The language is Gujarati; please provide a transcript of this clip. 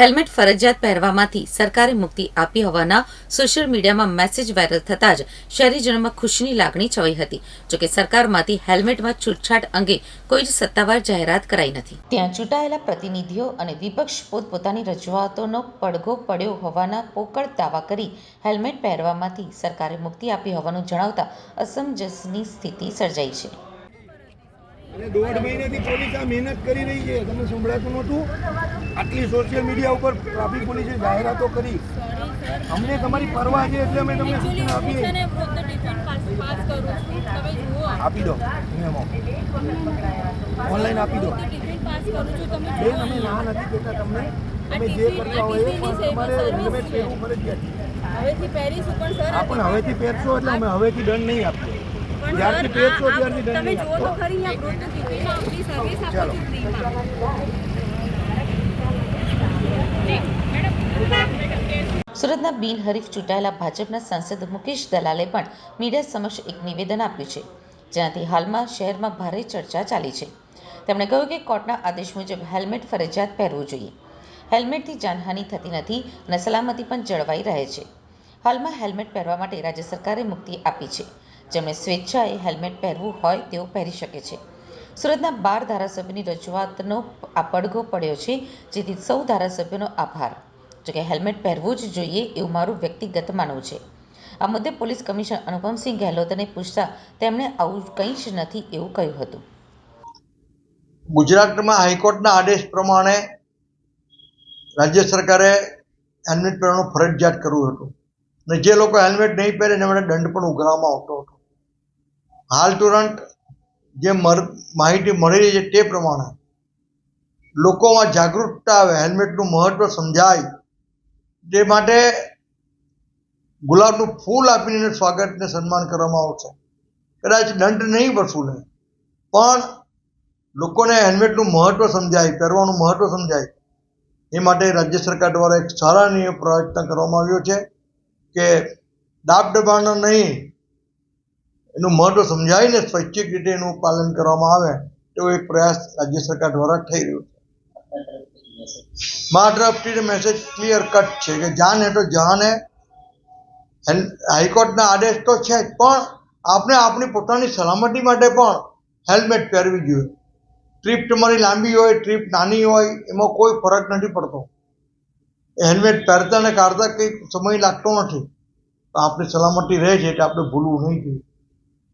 હેલ્મેટ ફરજિયાત પહેરવામાંથી સરકારે મુક્તિ આપી હોવાના સોશિયલ મીડિયામાં મેસેજ વાયરલ થતાં જ શહેરીજનોમાં ખુશીની લાગણી છવાઈ હતી. જોકે સરકારમાંથી હેલ્મેટમાં છૂટછાટ અંગે કોઈ જ સત્તાવાર જાહેરાત કરાઈ નથી. ત્યાં ચૂંટાયેલા પ્રતિનિધિઓ અને વિપક્ષ પોતપોતાની રજૂઆતોનો પડઘો પડ્યો હોવાના પોકળ દાવા કરી હેલ્મેટ પહેરવામાંથી સરકારે મુક્તિ આપી હોવાનું જણાવતા અસમંજસની સ્થિતિ સર્જાઈ છે. અને દોઢ મહિનાથી પોલીસ આ મહેનત કરી રહી છે. તમને સંભળાતું નહોતું? આટલી સોશિયલ મીડિયા ઉપર ટ્રાફિક પોલીસે જાહેરાતો કરી અમને તમારી પરવા છે એટલે અમે તમને સૂચના આપીએ. આપી દો. ઓનલાઈન આપી દો. બેન અમે ના નથી કહેતા તમને. તમે જે કરતા હોય એ પણ તમારે હેલ્મેટ પહેરવું ફરજિયાત હવેથી પહેરીશું પણ સર પણ હવેથી પહેરશો એટલે અમે હવેથી દંડ નહીં આપીએ. જ્યારથી પહેરશો ત્યારથી દંડ તમે નહીં જુઓ તો ખરી અહીંયા વૃદ્ધ ટિફિનમાં આપણી સર્વિસ આપું ચાલો. ફ્રીમાં સુરતના બિનહરીફ ચૂંટાયેલા ભાજપના સાંસદ મુકેશ દલાલે પણ મીડિયા સમક્ષ એક નિવેદન આપ્યું છે, જેનાથી હાલમાં શહેરમાં ભારે ચર્ચા ચાલી છે. તેમણે કહ્યું કે કોર્ટના આદેશ મુજબ હેલ્મેટ ફરજિયાત પહેરવું જોઈએ. હેલ્મેટથી જાનહાનિ થતી નથી અને સલામતી પણ જળવાઈ રહે છે. હાલમાં હેલ્મેટ પહેરવા માટે રાજ્ય સરકારે મુક્તિ આપી છે. જેમણે સ્વેચ્છાએ હેલ્મેટ પહેરવું હોય તેઓ પહેરી શકે છે. સુરતના બાર ધારાસભ્યની રજૂઆતનો આ પડઘો પડ્યો છે, જેથી સૌ ધારાસભ્યોનો આભાર. જોકે હેલ્મેટ પહેરવું જ જોઈએ એવું મારું વ્યક્તિગત માનવું છે. આ મુદ્દે પોલીસ કમિશનર અનુપમસિંહ ગહેલોતને પૂછતા તેમણે આવું કંઈ જ નથી એવું કહ્યું હતું. ગુજરાતમાં હાઈકોર્ટના આદેશ પ્રમાણે રાજ્ય સરકારે હેલ્મેટ પહેરવાનું ફરજિયાત કરવું હતું. અને જે લોકો હેલ્મેટ નહીં પહેરે એને માટે દંડ પણ ઉઘરાવવામાં આવતો હતો. હાલ તુરંત જે માહિતી મળી રહી છે તે પ્રમાણે લોકોમાં જાગૃતતા આવે, હેલ્મેટનું મહત્ત્વ સમજાય તે માટે ગુલાબનું ફૂલ આપીને સ્વાગતને સન્માન કરવામાં આવશે કદાચ દંડ નહીં વસૂલે, પણ લોકોને હેલ્મેટનું મહત્ત્વ સમજાય, પહેરવાનું મહત્ત્વ સમજાય, એ માટે રાજ્ય સરકાર દ્વારા એક સરાહનીય પ્રયત્ન કરવામાં આવ્યો છે કે દાબ દબાણનો નહીં, એનું મહત્ત્વ સમજાવીને સ્વૈચ્છિક રીતે એનું પાલન કરવામાં આવે, તેવો એક પ્રયાસ રાજ્ય સરકાર દ્વારા થઈ રહ્યો છે. મારા તરફથી મેસેજ ક્લિયર કટ છે કે જાન હે તો જહાન હાઈકોર્ટના આદેશ તો છે જ, પણ આપણે આપણી પોતાની સલામતી માટે પણ હેલ્મેટ પહેરવી જોઈએ. ટ્રીપ તમારી લાંબી હોય ટ્રીપ નાની હોય, એમાં કોઈ ફરક નથી પડતો. હેલ્મેટ પહેરતા ને કાઢતા કંઈક સમય લાગતો નથી. આપણી સલામતી રહે છે એટલે આપણે ભૂલવું નહીં જોઈએ.